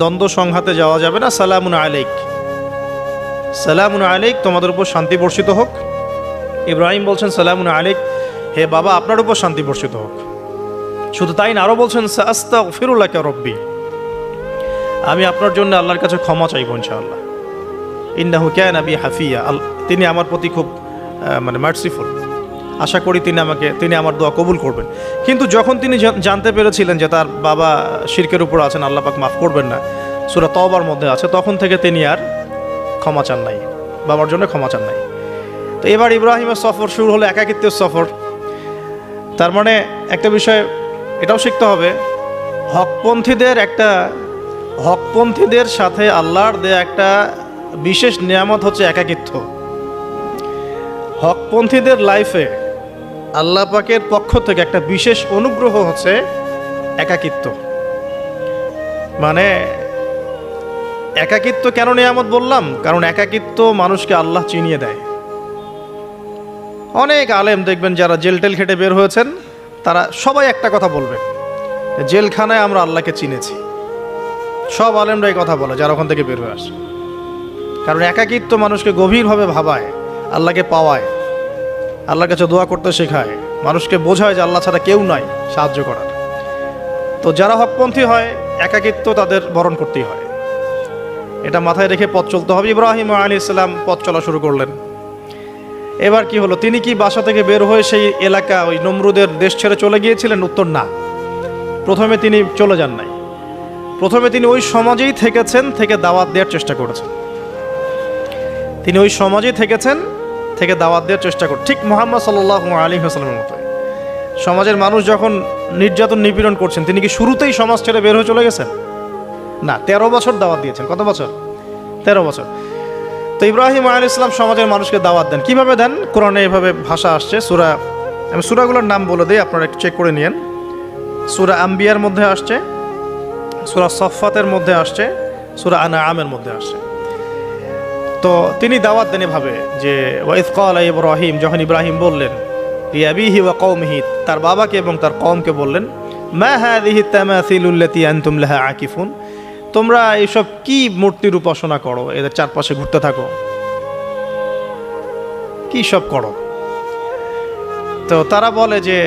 দ্বন্দ্ব সংঘাতে যাওয়া যাবে না। সালামুন আলাইক। সালামুন আলাইক, তোমাদের উপর শান্তি বর্ষিত হোক। ইব্রাহিম বলছেন, সালামুন আলাইক। হে বাবা, আপনার উপর শান্তি বর্ষিত হোক। শুধু তাই না আরও বলছেন সাস্তা ফিরুল্লাহকে রব্বি। আমি আপনার জন্য আল্লাহর কাছে ক্ষমা চাইব ইনশাআল্লাহ। ইন্নাহু ক্যান আবি হাফিয়া। তিনি আমার প্রতি খুব মানে মার্সিফুল আশা করি তিনি আমাকে, তিনি আমার দোয়া কবুল করবেন। কিন্তু যখন তিনি জানতে পেরেছিলেন যে তার বাবা শিরকের উপর আছেন, আল্লাহ পাক মাফ করবেন না, সুরা তবার মধ্যে আছে, তখন থেকে তিনি আর ক্ষমা চান নাই, বাবার জন্য ক্ষমা চান নাই। তো এবার ইব্রাহিমের সফর শুরু হলো একাকিত্বের সফর। তার মানে একটা বিষয়, এটাও শিখতে হবে, হকপন্থীদের একটা, হকপন্থীদের সাথে আল্লাহর দেয়া একটা বিশেষ নিয়ামত হচ্ছে একাকিত্ব। হকপন্থীদের লাইফে আল্লাহ পাকের পক্ষ থেকে একটা বিশেষ অনুগ্রহ হচ্ছে একাকিত্ব। মানে একাকিত্ব কেন নিয়ামত বললাম? কারণ একাকিত্ব মানুষকে আল্লাহ চিনিয়ে দেয়। অনেক আলেম দেখবেন যারা জেল টেল খেটে বের হয়েছেন, তারা সবাই একটা কথা বলবে, জেলখানায় আমরা আল্লাহকে চিনেছি। সব আলেমরা এই কথা বলে, যারা ওখান থেকে বের হয়ে আসে। কারণ একাকিত্ব মানুষকে গভীরভাবে ভাবায়, আল্লাহকে পাওয়ায়। আল্লাহর কাছে দোয়া করতে শেখায়। মানুষকে বোঝায় যে আল্লাহ ছাড়া কেউ নাই সাহায্য করার। তো যারা হকপন্থী হয়, একাকিত্ব তাদের বরণ করতেই হয়। এটা মাথায় রেখে পথ চলতে হবে। ইব্রাহিম আলী ইসলাম পথ চলা শুরু করলেন। এবার কি হলো? তিনি কি বাসা থেকে বের হয়ে সেই এলাকা, ওই নমরুদের দেশ ছেড়ে চলে গিয়েছিলেন? উত্তর না। প্রথমে তিনি চলে যান নাই। প্রথমে তিনি ওই সমাজেই থেকেছেন, থেকে দাওয়াত দেওয়ার চেষ্টা করেছেন। তিনি ওই সমাজেই থেকেছেন থেকে দাওয়াত দেওয়ার চেষ্টা করেন ঠিক মোহাম্মদ সাল্লাহ আলী হাসলামের মতো সমাজের মানুষ যখন নির্যাতন নিপীড়ন করছেন, তিনি কি শুরুতেই সমাজ ছেড়ে বের হয়ে চলে গেছেন? না, তেরো বছর দাওয়াত দিয়েছেন। কত বছর? তেরো বছর। তো ইব্রাহিম আলী ইসলাম সমাজের মানুষকে দাওয়াত দেন। কীভাবে দেন? কোরআনে এভাবে ভাষা আসছে। সুরা, আমি সুরাগুলোর নাম বলে দিই, আপনারা একটু চেক করে নিয়েন। সুরা আম্বিয়ার মধ্যে আসছে, সুরা সফাতের মধ্যে আসছে, সুরা আনা আমের মধ্যে আসছে। তো তিনি দাওয়াত দেন এভাবে যে ওয়াইফ কল ইব্রাহিম, যখন ইব্রাহিম বললেন ইয়াবিহি ওয়া কৌমহি তার বাবাকে এবং তার কমকে বললেন, মা হাদিহি তামাসিলুল্লাতি আনতুম লাহা আকিফুন, তোমরা এইসব কি মূর্তির উপাসনা করো? এদের চারপাশে ঘুরতে থাকো। কি সব করো? তো তারা বলে যে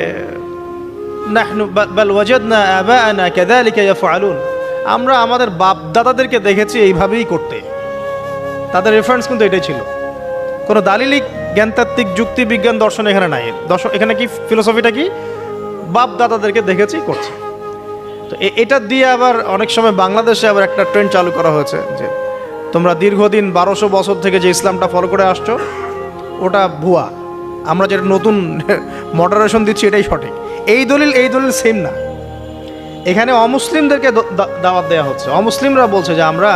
আমরা আমাদের বাপ দাদাদেরকে দেখেছি এইভাবেই করতে। তাদের রেফারেন্স কিন্তু এটাই ছিল। কোনো দালিলিক জ্ঞানতাত্ত্বিক যুক্তি বিজ্ঞান দর্শন এখানে নাই। দর্শন এখানে কি ফিলোসফিটা কি? বাপ দাদাদেরকে দেখেছি, করছে। তো এটা দিয়ে আবার অনেক সময় বাংলাদেশে আবার একটা ট্রেন্ড চালু করা হয়েছে যে তোমরা দীর্ঘদিন বারোশো বছর থেকে যে ইসলামটা ফলো করে আসছো, ওটা ভুয়া। আমরা যেটা নতুন মডারেশন দিচ্ছি, এটাই সঠিক। এই দলিল এই দলিল সেম না। এখানে অমুসলিমদেরকে দাওয়াত দেওয়া হচ্ছে। অমুসলিমরা বলছে যে আমরা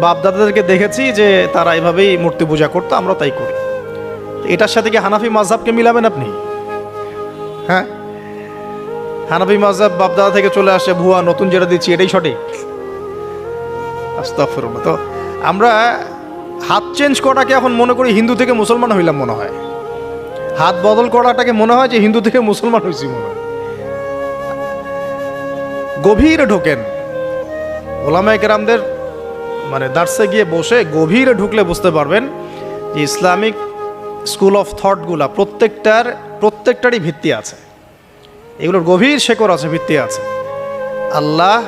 বাপ দাদাদেরকে দেখেছি যে তারা এভাবেই মূর্তি পূজা করতো, আমরা তাই করি। এটার সাথে কি হানাফি মাজহাবকে মিলাবেন আপনি? হ্যাঁ? হানাফি মাজহাব বাপ দাদা থেকে চলে আসে, ভুয়া, নতুন যেটা দিচ্ছি, এটাই সঠিক? তো আমরা হাত চেঞ্জ করাটাকে এখন মনে করি হিন্দু থেকে মুসলমান হইলাম মনে হয়। হাত বদল করাটাকে মনে হয় যে হিন্দু থেকে মুসলমান হয়েছি মনে হয়। গভীরে ঢোকেন। ওলামায় কেরামদের মানে দার্সে গিয়ে বসে গভীরে ঢুকলে বুঝতে পারবেন যে ইসলামিক স্কুল অফ থটগুলা প্রত্যেকটার, প্রত্যেকটারই ভিত্তি আছে। এগুলোর গভীর শেকড় আছে, ভিত্তি আছে। আল্লাহ,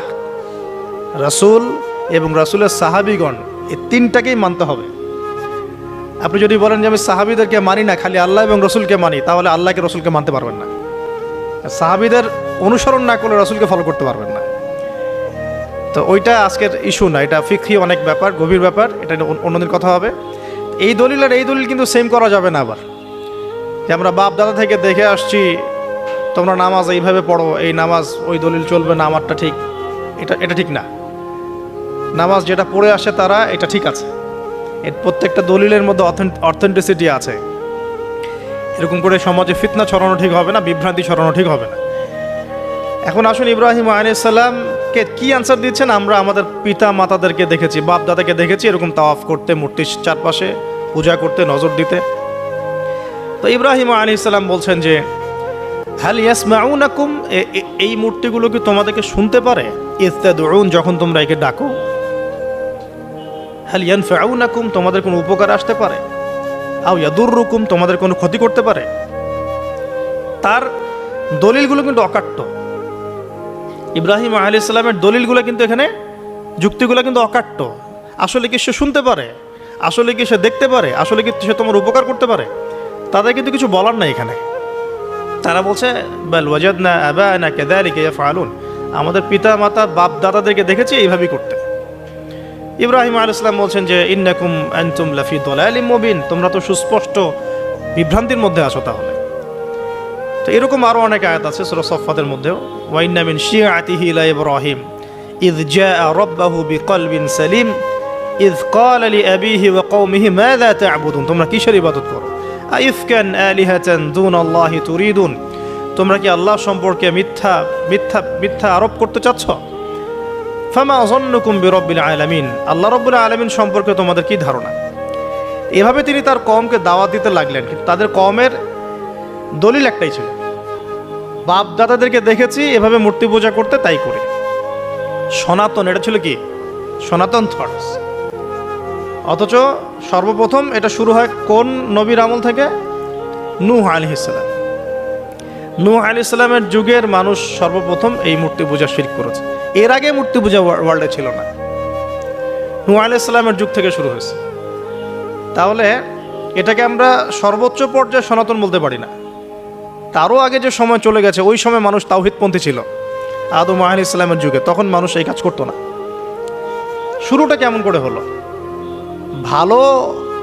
রাসূল এবং রাসূলের সাহাবিগণ এই তিনটাকেই মানতে হবে। আপনি যদি বলেন যে আমি সাহাবিদেরকে মানি না, খালি আল্লাহ এবং রসুলকে মানি, তাহলে আল্লাহকে রসুলকে মানতে পারবেন না। সাহাবিদের অনুসরণ না করলে রসুলকে ফলো করতে পারবেন না। তো ওইটা আজকের ইস্যু না, এটা ফিক্রি অনেক ব্যাপার, গভীর ব্যাপার, এটা অন্য- অন্যদিন কথা হবে। এই দলিল আর এই দলিল কিন্তু সেম করা যাবে না আবার। যে আমরা বাপ দাদা থেকে দেখে আসছি, তোমরা নামাজ এইভাবে পড়ো, এই নামাজ, ওই দলিল চলবে না, আমারটা ঠিক। এটা এটা ঠিক না। নামাজ যেটা পড়ে আসে তারা, এটা ঠিক আছে। এর প্রত্যেকটা দলিলের মধ্যে অথেন্টিসিটি আছে। এরকম করে সমাজে ফিতনা ছড়ানো ঠিক হবে না, বিভ্রান্তি ছড়ানো ঠিক হবে না। এখন আসুন ইব্রাহিম আলাইসাল্লামকে কি আনসার দিচ্ছেন? আমরা আমাদের পিতা মাতাদেরকে দেখেছি, বাপ দাদাকে দেখেছি, এরকম তাওয়াফ করতে, মূর্তির চারপাশে পূজা করতে, নজর দিতে। তো ইব্রাহিম আলী ইসলাম বলছেন যে হ্যাল ইয়াসমাউনাকুম? এ- এ- এই মূর্তিগুলো কি তোমাদেরকে শুনতে পারে? ইস্তাদউন, যখন তোমরা একে ডাকো। হ্যাল ইয়ান ফেউনাকুম তোমাদের কোনো উপকার আসতে পারে। আও ইয়াদুররুকুম তোমাদের কোনো ক্ষতি করতে পারে। তার দলিলগুলো কিন্তু অকাট্য। ইব্রাহিম আলী ইসলামের দলিলগুলো কিন্তু এখানে, যুক্তিগুলো কিন্তু অকাট্য। আসলে কি সে শুনতে পারে? আসলে কি সে দেখতে পারে? আসলে কি সে তোমার উপকার করতে পারে? তাদের কিন্তু কিছু বলার নাই এখানে। তারা বলছে না না আমাদের পিতা মাতা বাপ দাদাদেরকে দেখেছি এইভাবেই করতে। ইব্রাহিম আল ইসলাম বলছেন যে, ইন্নাকুম আনতুম লাফি দলালি মুবিন। তোমরা তো সুস্পষ্ট বিভ্রান্তির মধ্যে আছো তাহলে। তো এরকম আরও অনেক আয়াত আছে সুরা সফাতের মধ্যেও ওয়াইন্না মিন শিয়াতিহি ইলা ইব্রাহিম إذ جاء ربه بقلب سليم إذ قال لأبيه وقومه ماذا تعبدون তোমরা কিসের ইবাদত করো আইফকান আলিহাতান দুন আল্লাহ তুরিদুন তোমরা কি আল্লাহ সম্পর্কে মিথ্যা মিথ্যা মিথ্যা আরোপ করতে চাচ্ছ ফামা জন্নুকুম বিরব্বিল আলামিন আল্লাহ রব্বুল আলামিন সম্পর্কে তোমাদের কি ধারণা এভাবে তিনি তার কমকে দাওয়াত দিতে লাগলেন কিন্তু তাদের কমের দলিল একটাই ছিল। বাপ দাদাদেরকে দেখেছি, এভাবে মূর্তি পূজা করতে তাই করে। সনাতন, এটা ছিল কি? সনাতন থটস। অথচ সর্বপ্রথম এটা শুরু হয় কোন নবীর আমল থেকে? নূহ আলি ইসলাম নূহ আলি ইসলামের যুগের মানুষ সর্বপ্রথম এই মূর্তি পূজা শির করেছে। এর আগে মূর্তি পূজা ওয়ার্ল্ডে ছিল না। নূহ আলি ইসলামের যুগ থেকে শুরু হয়েছে। তাহলে এটাকে আমরা সর্বোচ্চ পর্যায়ে সনাতন বলতে পারি না। তারও আগে যে সময় চলে গেছে, ওই সময় মানুষ তাওহিদপন্থী ছিল। আদম আহ ইসলামের যুগে। তখন মানুষ এই কাজ করতো না। শুরুটা কেমন করে হলো? ভালো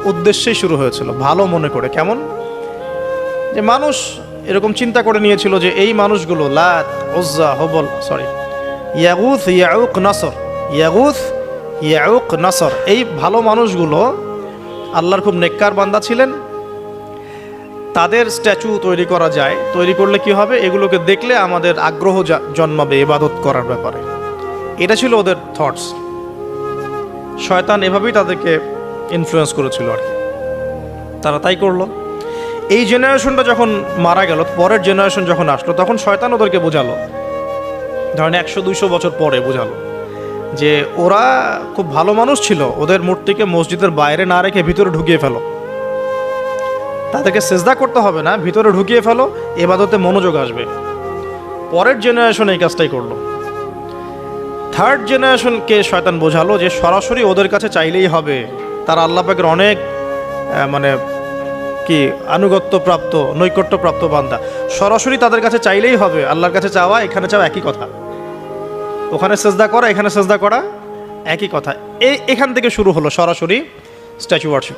উদ্দেশ্যেই শুরু হয়েছিল, ভালো মনে করে। কেমন? যে মানুষ এরকম চিন্তা করে নিয়েছিল যে এই মানুষগুলো, লাত ওজ্জা হবল সরি ইয়াগুথ ইয়াউক, নাসর ইয়াগুথ ইয়াউক, নাসর, এই ভালো মানুষগুলো আল্লাহর খুব নেককার বান্দা ছিলেন তাদের স্ট্যাচু তৈরি করা যায়। তৈরি করলে কি হবে? এগুলোকে দেখলে আমাদের আগ্রহ জন্মাবে ইবাদত করার ব্যাপারে। এটা ছিল ওদের থটস শয়তান এভাবেই তাদেরকে ইনফ্লুয়েন্স করেছিল আর কি। তারা তাই করল। এই জেনারেশনটা যখন মারা গেল, পরের জেনারেশন যখন আসলো, তখন শয়তান ওদেরকে বোঝালো। ধরেন একশো, দুইশো বছর পরে বোঝালো যে ওরা খুব ভালো মানুষ ছিল। ওদের মূর্তিকে মসজিদের বাইরে না রেখে ভিতরে ঢুকিয়ে ফেলো। তাদেরকে সেজদা করতে হবে না, ভিতরে ঢুকিয়ে ফেলো, এবাদতে মনোযোগ আসবে। পরের জেনারেশন এই কাজটাই করল। থার্ড জেনারেশনকে শয়তান বোঝালো যে সরাসরি ওদের কাছে চাইলেই হবে। তারা আল্লাহ পাকের অনেক মানে কি আনুগত্য প্রাপ্ত নৈকট্য প্রাপ্ত বান্দা। সরাসরি তাদের কাছে চাইলেই হবে, আল্লাহর কাছে চাওয়া, এখানে চাওয়া একই কথা। ওখানে সেজদা করা, এখানে সেজদা করা একই কথা। এই এখান থেকে শুরু হলো সরাসরি স্ট্যাচু ওয়ার্শিপ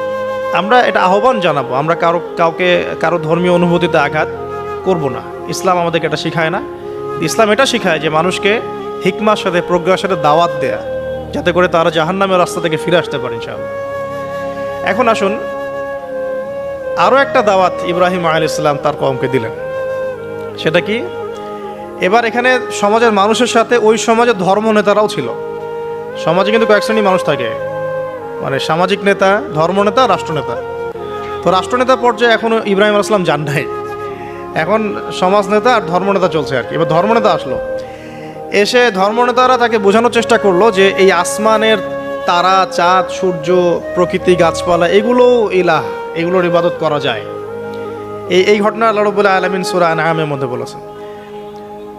আমরা এটা আহ্বান জানাব। আমরা কারও, কাউকে, কারও ধর্মীয় অনুভূতিতে আঘাত করব না। ইসলাম আমাদেরকে এটা শেখায় না। ইসলাম এটা শেখায় যে মানুষকে হিকমার সাথে, প্রজ্ঞার সাথে দাওয়াত দেয়া, যাতে করে তারা জাহান্নামের রাস্তা থেকে ফিরে আসতে পারে ইনশাআল্লাহ। এখন আসুন আরও একটা দাওয়াত ইব্রাহিম আল ইসলাম তার কমকে দিলেন। সেটা কি? এবার এখানে সমাজের মানুষের সাথে ওই সমাজের ধর্ম নেতারাও ছিল। সমাজে কিন্তু কয়েক শ্রেণি মানুষ থাকে। মানে সামাজিক নেতা, ধর্মনেতা, রাষ্ট্রনেতা। তো রাষ্ট্রনেতা পর্যায়ে এখনও ইব্রাহিম আসলাম যান নাই। এখন সমাজ নেতা আর ধর্মনেতা চলছে আর কি। এবার ধর্মনেতা আসলো। এসে ধর্মনেতারা তাকে বোঝানোর চেষ্টা করল যে এই আসমানের তারা, চাঁদ, সূর্য, প্রকৃতি, গাছপালা এগুলো ইলাহ, এগুলোর ইবাদত করা যায়। এই এই ঘটনা আল্লাহ রবুল্লাহ আলমিন সুরা আনামের মধ্যে বলেছেন।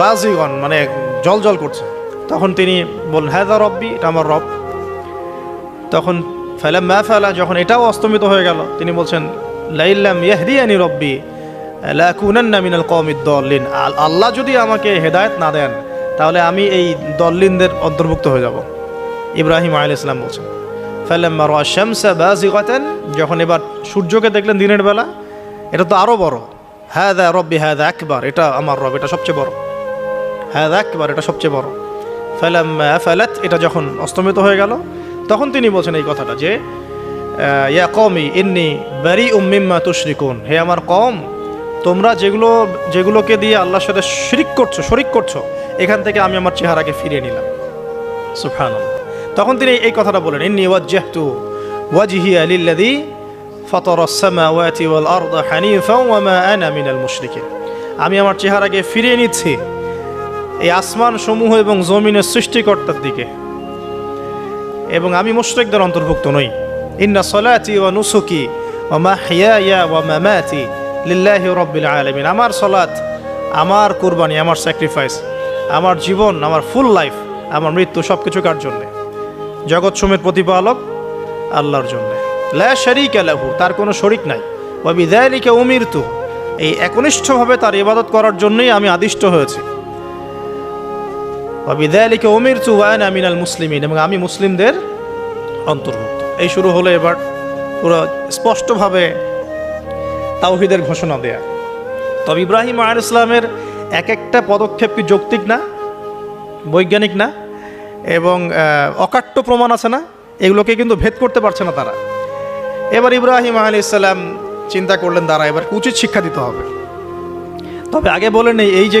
বাজিগন মানে জল জল করছে। তখন তিনি বললেন হ্যাঁ দা রব্বি, এটা আমার রব। তখন ফেলা ম্যা ফেলা, যখন এটাও অস্তমিত হয়ে গেল, তিনি বলছেন লাইল্লাম ইয়াহদিয়ানি রব্বি লাকুনান্না মিনাল দল্লিন। আল্লাহ যদি আমাকে হেদায়েত না দেন, তাহলে আমি এই দল্লিনদের অন্তর্ভুক্ত হয়ে যাব। ইব্রাহিম আলাইহিস ইসলাম বলছেন, ফালাম্মা রা'a শামসা বাযিগাতান যখন এবার সূর্যকে দেখলেন দিনের বেলা, এটা তো আরও বড়। হাদা রব্বি হাদা একবার এটা আমার রব, এটা সবচেয়ে বড়। হাদা আকবার, এটা সবচেয়ে বড়। ফালাম্মা ফালাত এটা যখন অস্তমিত হয়ে গেল, তখন তিনি বলছেন এই কথাটা যে ইয়া কমি ইন্নি বারি উম্মিম্মা তুশরিকুন। হে আমার কম তোমরা যেগুলো, যেগুলোকে দিয়ে আল্লাহর সাথে শিরিক করছ, শরিক করছ, এখান থেকে আমি আমার চেহারাকে ফিরিয়ে নিলাম। সুবহানাল্লাহ। তখন তিনি এই কথাটা বলেন, ইন্নি ওয়াজ্জাহতু ওয়াজহিয়া লিল্লাযী ফাতারা আস-সামাওয়াতি ওয়াল আরদা হানিফা ওয়া মা আনা মিনাল মুশরিকিন। আমি আমার চেহারাকে ফিরিয়ে নিচ্ছি এই আসমান সমূহ এবং জমিনের সৃষ্টিকর্তার দিকে। এবং আমি মুশরিকদের অন্তর্ভুক্ত নই। ইন্না সলাতি ও নুসুকি ওয়া মাহইয়ায়া ওয়া মামাতি লিল্লাহি রাব্বিল আলামিন। আমার সলাত আমার কুরবানি, আমার স্যাক্রিফাইস আমার জীবন, আমার ফুল লাইফ আমার মৃত্যু সব কিছু কার জন্যে? জগৎ সমের প্রতিপালক আল্লাহর জন্য। লা শারিকা লাহু, তার কোনো শরিক নাই। ওয়া বিযালিকা উমিরতু, এই একনিষ্ঠভাবে তার ইবাদত করার জন্যই আমি আদিষ্ট হয়েছি। বিদায়ালিকে ওমির চুয়ান আমিনাল মুসলিমিন এবং আমি মুসলিমদের অন্তর্ভুক্ত। এই শুরু হলো এবার পুরো স্পষ্টভাবে তাওহিদের ঘোষণা দেয়া। তবে ইব্রাহিম আল ইসলামের এক একটা পদক্ষেপ কি যৌক্তিক না? বৈজ্ঞানিক না? এবং অকাট্য প্রমাণ আছে না? এগুলোকে কিন্তু ভেদ করতে পারছে না তারা। এবার ইব্রাহিম আলী ইসলাম চিন্তা করলেন তারা এবার উচিত শিক্ষা দিতে হবে। তবে আগে বলে নেই, এই যে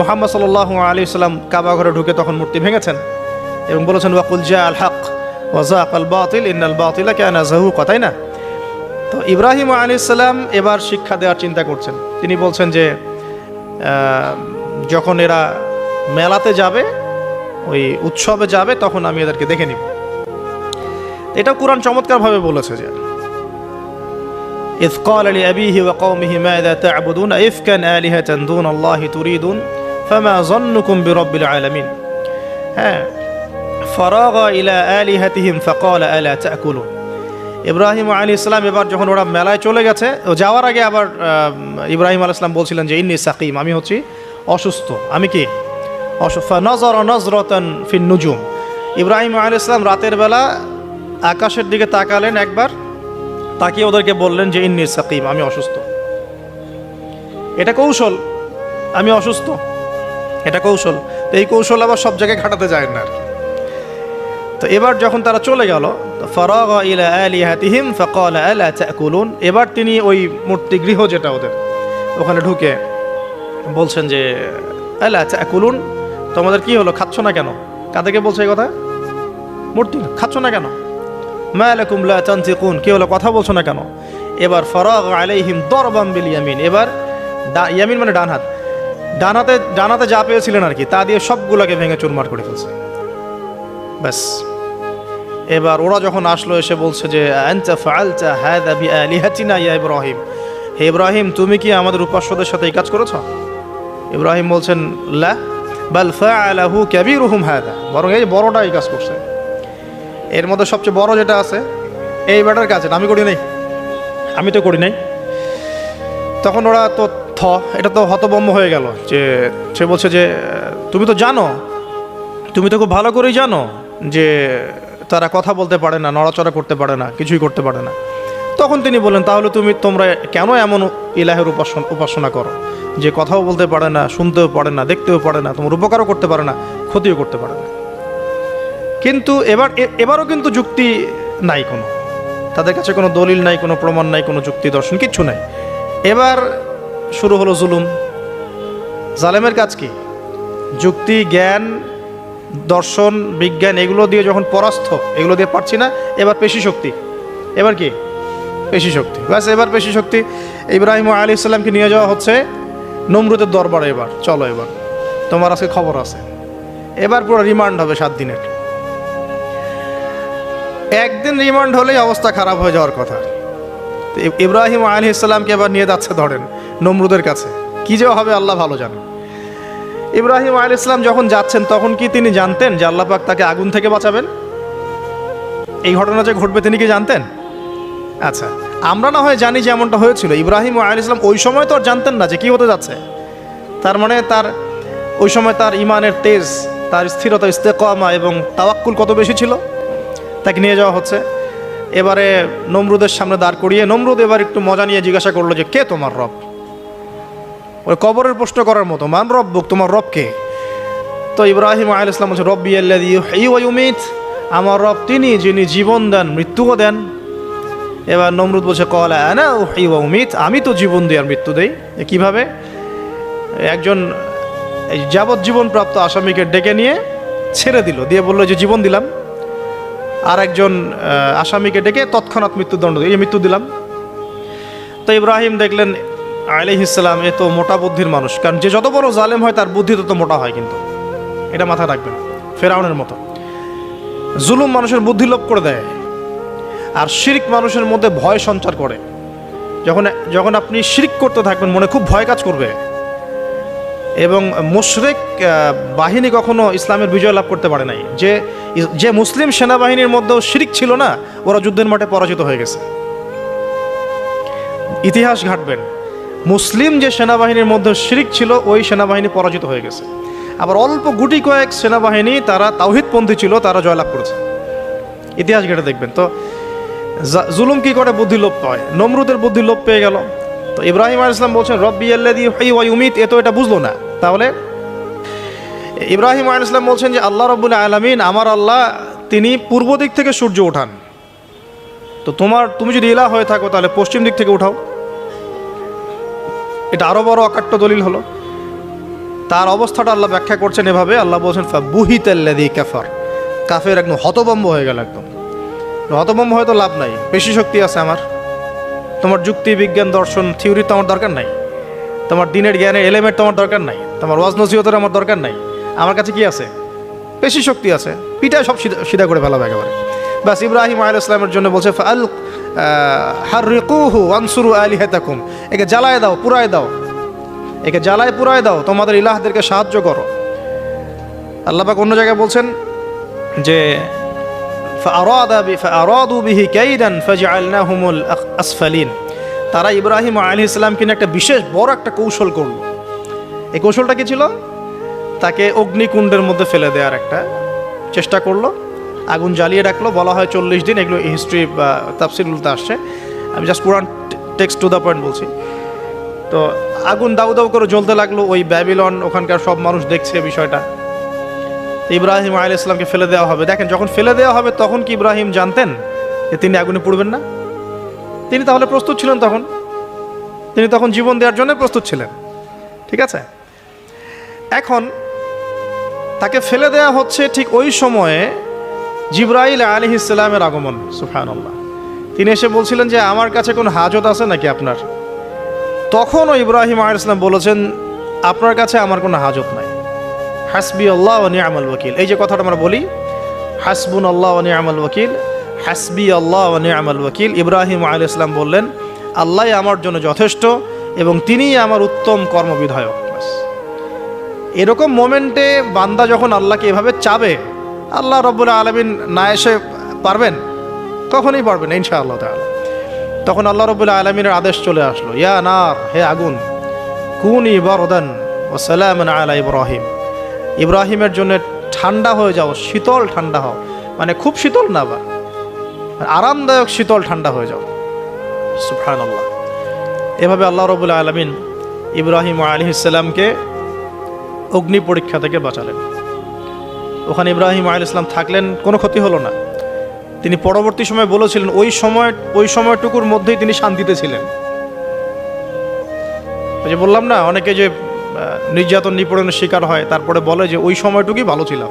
মোহাম্মদ সাল আলী সাল্লাম কাবা ঘরে ঢুকে তখন মূর্তি ভেঙেছেন এবং বলেছেন, ওয়াকুল জা আল হক ওয়াজাক আল বাতিল, ইন্নাল বাতিলা কেন জাহু কথাই না? তো ইব্রাহিম আলী সাল্লাম এবার শিক্ষা দেওয়ার চিন্তা করছেন। তিনি বলছেন যে যখন এরা মেলাতে যাবে, ওই উৎসবে যাবে, তখন আমি এদেরকে দেখে নিব। এটা কোরআন চমৎকারভাবে বলেছে যে إذ قال لأبيه وقومه ماذا تعبدون إفكا آلهة دون الله تريدون فما ظنكم برب العالمين হ্যাঁ فراغ إلى آلهتهم فقال ألا تأكلون ইব্রাহিম আলী ইসলাম এবার যখন ওরা মেলায় চলে গেছে ও যাওয়ার আগে আবার আহ, ইব্রাহিম আলী ইসলাম বলছিলেন যে ইন্নি সাকিম আমি হচ্ছি অসুস্থ আমি কি অসুস্থ নজর নজরতন ফিন নুজুম ইব্রাহিম আলী ইসলাম রাতের বেলা আকাশের দিকে তাকালেন একবার তাকিয়ে ওদেরকে বললেন যে, ইন্নি সাকিম, আমি অসুস্থ। এটা কৌশল। আমি অসুস্থ। এটা কৌশল। তো এই কৌশল আবার সব জায়গায় খাটাতে যায় না আর কি। তো এবার যখন তারা চলে গেল ফরাগ এবার তিনি ওই মূর্তি গৃহ যেটা ওদের, ওখানে ঢুকে বলছেন যে, আলা তোমাদের কি হলো? খাচ্ছ না কেন? কাদেরকে বলছে এই কথা? মূর্তি, খাচ্ছ না কেন? মালাকুম লা তানতিকুন। কি হলো, কথা বলছো না কেন? এবার ফরাগ আলাইহিম দরবাম বিল ইয়ামিন। এবার ইয়ামিন মানে ডান হাত। ডান হাতে ডান হাতে যা পেয়েছিলেন আর কি, তা দিয়ে সবগুলোকে ভেঙে চুরমার করে ফেলছে। ব্যাস। এবার ওরা যখন আসলো, এসে বলছে যে ইয়া ইব্রাহিম। হে ইব্রাহিম, তুমি কি আমাদের উপাস্যদের সাথে এই কাজ করেছ? ইব্রাহিম বলছেন, লা, বাল ফাআলাহু কাবীরুহুম হাযা। বরং এই বড়টা এই কাজ করছে। এর মধ্যে সবচেয়ে বড় যেটা আছে এই ব্যাটার কাজ এটা আমি করি নাই। আমি তো করি নাই। তখন ওরা তো থ এটা তো হতবম্ব হয়ে গেল যে সে বলছে যে তুমি তো জানো তুমি তো খুব ভালো করেই জানো যে তারা কথা বলতে পারে না নড়াচড়া করতে পারে না কিছুই করতে পারে না। তখন তিনি বললেন তাহলে তুমি তোমরা কেন এমন ইলাহের উপাসনা উপাসনা করো? যে কথাও বলতে পারে না শুনতেও পারে না দেখতেও পারে না তোমার উপকারও করতে পারে না ক্ষতিও করতে পারে না। কিন্তু এবার এবারও কিন্তু যুক্তি নাই কোনো। তাদের কাছে কোনো দলিল নাই, কোনো প্রমাণ নাই, কোনো যুক্তি দর্শন কিচ্ছু নাই। এবার শুরু হলো জুলুম। জালেমের কাজ কি? যুক্তি, জ্ঞান, দর্শন, বিজ্ঞান, এগুলো দিয়ে যখন পরাস্ত, এগুলো দিয়ে পারছি না, এবার পেশি শক্তি। এবার কি? পেশি শক্তি। ব্যাস, এবার পেশি শক্তি। ইব্রাহিম আলী ইসলামকে নিয়ে যাওয়া হচ্ছে নমরুদের দরবারে এবার। চলো এবার। তোমার আজকে খবর আছে। এবার পুরো রিমান্ড হবে সাত দিনের। একদিন রিমান্ড হলেই অবস্থা খারাপ হয়ে যাওয়ার কথা। ইব্রাহিম আলী ইসলামকে এবার নিয়ে যাচ্ছে ধরেন, নমরুদের কাছে। কি যে হবে আল্লাহ ভালো জানেন ইব্রাহিম আলী ইসলাম যখন যাচ্ছেন, তখন কি তিনি জানতেন যে আল্লাহ পাক তাকে আগুন থেকে বাঁচাবেন? এই ঘটনা যে ঘটবে তিনি কি জানতেন? আচ্ছা আমরা না হয় জানি যে এমনটা হয়েছিল। ইব্রাহিম আলী ইসলাম ওই সময় তো আর জানতেন না যে কি হতে যাচ্ছে। তার মানে তার, ওই সময় তার ইমানের তেজ, তার স্থিরতা, ইস্তেকমা এবং তাওয়াক্কুল কত বেশি ছিল? তাকে নিয়ে যাওয়া হচ্ছে। এবারে নমরুদের সামনে দাঁড় করিয়ে নমরুদ এবার একটু মজা নিয়ে জিজ্ঞাসা করল যে, কে তোমার রব? ওই কবরের প্রশ্ন করার মতো, মান রব বুক তোমার রব কে? তো ইব্রাহিম আল ইসলাম বলছে, রব্বি আল্লাহ আমার রব তিনি যিনি জীবন দেন, মৃত্যুও দেন। এবার নমরুদ বলছে, কলা না উমিত, আমি তো জীবন দিই আর মৃত্যু দেই। কীভাবে? একজন যাবজ্জীবন প্রাপ্ত আসামিকে ডেকে নিয়ে ছেড়ে দিল, দিয়ে বলল যে, জীবন দিলাম। আর একজন আসামিকে ডেকে তৎক্ষণাৎ মৃত্যুদণ্ড এই মৃত্যু দিলাম। তো ইব্রাহিম দেখলেন আলিহ ইসলাম এ তো মোটা বুদ্ধির মানুষ। কারণ যে যত বড় জালেম হয়, তার বুদ্ধি তত মোটা হয় কিন্তু। এটা মাথায় রাখবেন, ফেরাউনের মতো। জুলুম মানুষের বুদ্ধি লোপ করে দেয়, আর শিরিক মানুষের মধ্যে ভয় সঞ্চার করে। যখন যখন আপনি শিরিক করতে থাকবেন, মনে খুব ভয় কাজ করবে। এবং মুশরেক বাহিনী কখনো ইসলামের বিজয় লাভ করতে পারে নাই। যে যে মুসলিম সেনাবাহিনীর মধ্যেও শিরিক ছিল না, ওরা যুদ্ধের মাঠে পরাজিত হয়ে গেছে। ইতিহাস ঘাটবেন। মুসলিম যে সেনাবাহিনীর মধ্যে শিরিক ছিল, ওই সেনাবাহিনী পরাজিত হয়ে গেছে। আবার অল্প গুটি কয়েক সেনাবাহিনী, তারা তাওহিদপন্থী ছিল, তারা জয়লাভ করেছে। ইতিহাস ঘেটে দেখবেন। তো জুলুম কি করে বুদ্ধি লোপ পায় নমরুদের বুদ্ধি লোপ পেয়ে গেল। তো ইব্রাহিম আল ইসলাম বলছেন, রব্বি আল্লাদি হাই ওয়াই উমিত এ তো এটা বুঝলো না। তাহলে ইব্রাহিম আল ইসলাম বলছেন যে, আল্লাহ রব্বুল আলমিন আমার আল্লাহ, তিনি পূর্ব দিক থেকে সূর্য ওঠান। তো তোমার, তুমি যদি ইলা হয়ে থাকো, তাহলে পশ্চিম দিক থেকে উঠাও। এটা আরও বড় অকাট্য দলিল হলো। তার অবস্থাটা আল্লাহ ব্যাখ্যা করছেন এভাবে। আল্লাহ বলছেন বুহিত আল্লাদি কাফার। কাফের একদম হতবম্ব হয়ে গেল একদম। হতবম্ব হয়তো লাভ নাই। বেশি শক্তি আছে আমার। তোমার যুক্তি বিজ্ঞান দর্শন থিওরি তো আমার দরকার নাই তোমার দিনের জ্ঞানের এলিমেন্ট তোমার দরকার নাই তোমার ওয়াজ নসিহতের আমার দরকার নাই আমার কাছে কি আছে বেশি শক্তি আছে পিঠায় সব সিধা- সিধা করে ফেলাবে একেবারে বাস ইব্রাহিম আল ইসলামের জন্য বলছে ফাল হার রিকুহু আনসুরু আলি হেতাকুম একে জ্বালায় দাও পুরায় দাও একে জ্বালায় পুরায় দাও তোমাদের ইলাহদেরকে সাহায্য করো আল্লাহ পাক অন্য জায়গায় বলছেন যে فأراد ب- فأرادوا به كيدا فجعلناهم আসফালিন। তারা ইব্রাহিম আলি ইসলাম কিনে একটা বিশেষ বড় একটা কৌশল করল। এই কৌশলটা কী ছিল? তাকে অগ্নিকুণ্ডের মধ্যে ফেলে দেওয়ার একটা চেষ্টা করল। আগুন জ্বালিয়ে রাখল। বলা হয় চল্লিশ দিন, এগুলো হিস্ট্রি বা তাফসিরগুলোতে আসছে। আমি জাস্ট পুরান টেক্সট টু দ্য পয়েন্ট বলছি। তো আগুন দাউ দাউ করে জ্বলতে লাগল। ওই ব্যাবিলন, ওখানকার সব মানুষ দেখছে বিষয়টা। ইব্রাহিম আলি ইসলামকে ফেলে দেওয়া হবে। দেখেন, যখন ফেলে দেওয়া হবে, তখন কি ইব্রাহিম জানতেন যে তিনি আগুনে পুড়বেন না? তিনি তাহলে প্রস্তুত ছিলেন তখন? তিনি তখন জীবন দেওয়ার জন্য প্রস্তুত ছিলেন। ঠিক আছে? এখন তাকে ফেলে দেওয়া হচ্ছে ঠিক ওই সময়ে জিব্রাইল আলী ইসলামের আগমন সুফান তিনি এসে বলছিলেন যে, আমার কাছে কোনো হাজত আছে নাকি আপনার? তখনও ইব্রাহিম আলী ইসলাম বলেছেন, আপনার কাছে আমার কোনো হাজত নাই। হাসবি আল্লাহ নিয়ামাল ওয়াকিল। এই যে কথাটা আমরা বলি হাসবুন আল্লাহ নিয়ামাল ওয়াকিল হাসবি আল্লাহ নিয়ামাল ওয়াকিল। ইব্রাহিম আলী ইসলাম বললেন, আল্লাহ আমার জন্য যথেষ্ট এবং তিনিই আমার উত্তম কর্মবিধায়ক। এরকম মোমেন্টে বান্দা যখন আল্লাহকে এভাবে চাবে, আল্লাহ রব্বুল আলমিন না এসে পারবেন? কখনই পারবেন ইনশা আল্লাহ তাআলা। তখন আল্লাহ রব্বুল আলমিনের আদেশ চলে আসলো, ইয়া নার, হে আগুন, কুনি বরদান ও সালামান আলা ইব্রাহিম। ইব্রাহিমের জন্য ঠান্ডা হয়ে যাও, শীতল ঠান্ডা হও। মানে খুব শীতল না আবার আরামদায়ক শীতল ঠান্ডা হয়ে যাও। সুফহান আল্লাহ এভাবে আল্লাহ রবুল আলমিন ইব্রাহিম আলী ইসলামকে অগ্নি পরীক্ষা থেকে বাঁচালেন। ওখানে ইব্রাহিম আলী ইসলাম থাকলেন কোনো ক্ষতি হলো না। তিনি পরবর্তী সময় বলেছিলেন ওই সময় ওই সময়টুকুর মধ্যেই তিনি শান্তিতে ছিলেন। ওই যে বললাম না অনেকে যে নির্যাতন নিপীড়নের শিকার হয় তারপরে বলে যে ওই সময়টুকুই ভালো ছিলাম।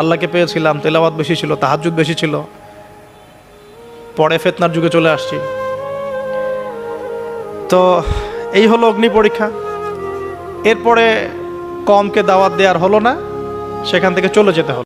আল্লাহকে পেয়েছিলাম তেলাওয়াত বেশি ছিল তাহাজুদ বেশি ছিল পরে ফেতনার যুগে চলে আসছি। তো এই হলো অগ্নি পরীক্ষা। এরপরে কমকে দাওয়াত দেওয়ার হলো না, সেখান থেকে চলে যেতে হলো।